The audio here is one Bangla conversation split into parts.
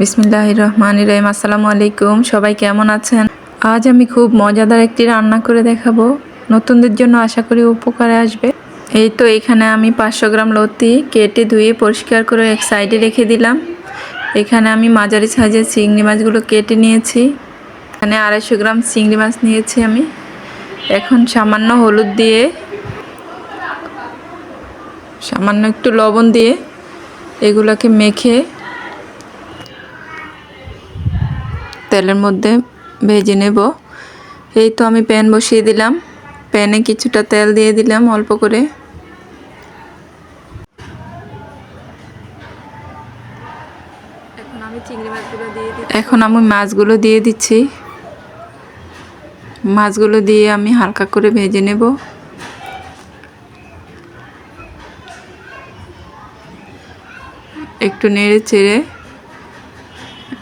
বিসমিল্লাহ রহমান রহিম আসসালামু আলাইকুম সবাই কেমন আছেন? আজ আমি খুব মজাদার একটি রান্না করে দেখাবো। নতুনদের জন্য আশা করি উপকারে আসবে। এই তো এখানে আমি পাঁচশো গ্রাম লতি কেটে ধুয়ে পরিষ্কার করে এক সাইডে রেখে দিলাম। এখানে আমি মাঝারি সাইজের চিংড়ি মাছগুলো কেটে নিয়েছি। এখানে আড়াইশো গ্রাম চিংড়ি মাছ নিয়েছি আমি। এখন সামান্য হলুদ দিয়ে, সামান্য একটু লবণ দিয়ে এগুলোকে মেখে তেলের মধ্যে ভেজে নেব। এই তো আমি প্যান বসিয়ে দিলাম। প্যানে কিছুটা তেল দিয়ে দিলাম অল্প করে। এখন আমি মাছগুলো দিয়ে দিচ্ছি। মাছগুলো দিয়ে আমি হালকা করে ভেজে নেব। একটু নেড়ে চেড়ে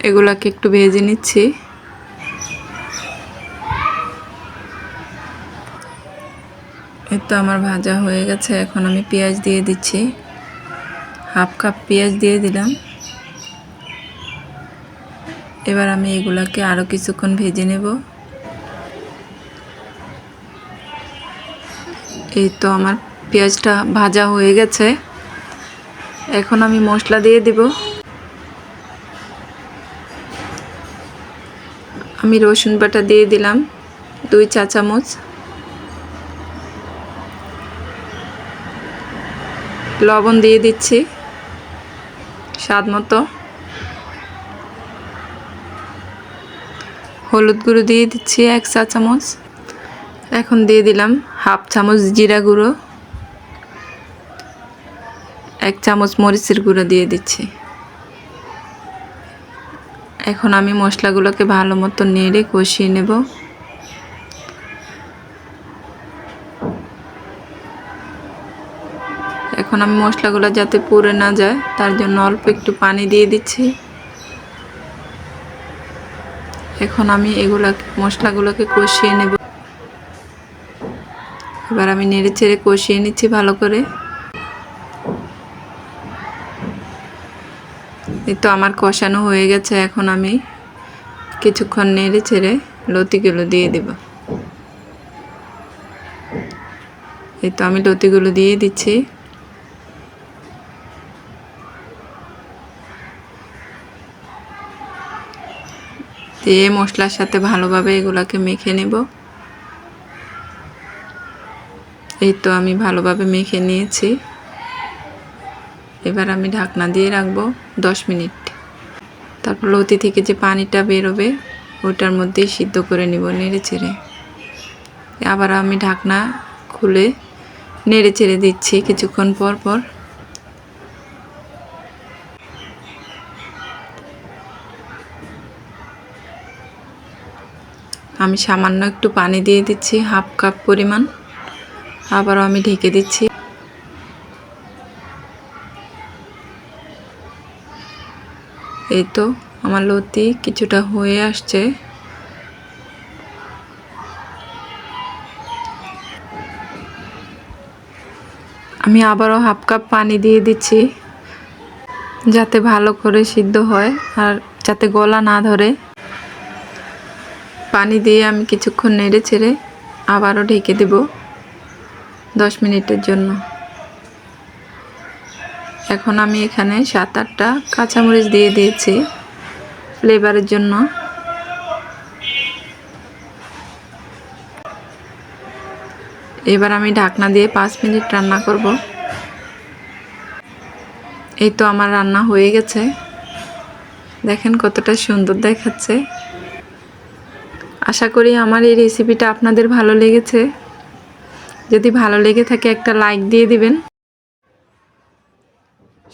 এগুলাকে একটু ভেজে নিচ্ছি। এই তো আমার ভাজা হয়ে গেছে, এখন আমি পেঁয়াজ দিয়ে দিচ্ছি। হাফ কাপ পেঁয়াজ দিয়ে দিলাম। এবার আমি এগুলাকে আরও কিছুক্ষণ ভেজে নেব। এই তো আমার পেঁয়াজটা ভাজা হয়ে গেছে। এখন আমি মশলা দিয়ে দিব। আমি রসুন বাটা দিয়ে দিলাম, দুই চা চামচ। লবণ দিয়ে দিচ্ছি, স্বাদ মতো। হলুদ গুঁড়ো দিয়ে দিচ্ছি এক চা চামচ। এখন দিয়ে দিলাম হাফ চামচ জিরা গুঁড়ো। এক চামচ মরিচের গুঁড়ো দিয়ে দিচ্ছি। এখন আমি মশলাগুলোকে ভালো মতো নেড়ে কষিয়ে নেব। এখন আমি মশলাগুলো যাতে পুড়ে না যায়, তার জন্য অল্প একটু পানি দিয়ে দিচ্ছি। এখন আমি এগুলা মশলাগুলোকে কষিয়ে নেব। এবার আমি নেড়ে ছেড়ে কষিয়ে নিচ্ছি ভালো করে। তো আমার কষানো হয়ে গেছে, এখন আমি কিছুক্ষণ নেড়ে ছেড়ে লতিগুলো দিয়ে দেব। এই তো আমি লতিগুলো দিয়ে দিচ্ছি। দিয়ে মশলার সাথে ভালোভাবে এগুলাকে মেখে নেব। এই তো আমি ভালোভাবে মেখে নিয়েছি। এবার আমি ঢাকনা দিয়ে রাখব দশ মিনিট। তারপর লতি থেকে যে পানিটা বেরোবে, ওটার মধ্যেই সিদ্ধ করে নিব নেড়ে চেড়ে। আবার আমি ঢাকনা খুলে নেড়ে চেড়ে দিচ্ছি কিছুক্ষণ পর পর। আমি সামান্য একটু পানি দিয়ে দিচ্ছি, হাফ কাপ পরিমাণ। আবারও আমি ঢেকে দিচ্ছি। এই তো আমার লতি কিছুটা হয়ে আসছে। আমি আবারও হাফ কাপ পানি দিয়ে দিচ্ছি, যাতে ভালো করে সিদ্ধ হয় আর যাতে গলা না ধরে। পানি দিয়ে আমি কিছুক্ষণ নেড়ে ছেড়ে আবারও ঢেকে দেব দশ মিনিটের জন্য। এখন আমি এখানে সাত, আটটা কাঁচামরিচ দিয়ে দিয়েছি ফ্লেভারের জন্য। এবার আমি ঢাকনা দিয়ে পাঁচ মিনিট রান্না করব। এই তো আমার রান্না হয়ে গেছে। দেখেন কতটা সুন্দর দেখাচ্ছে। আশা করি আমার এই রেসিপিটা আপনাদের ভালো লেগেছে। যদি ভালো লেগে থাকে একটা লাইক দিয়ে দিবেন।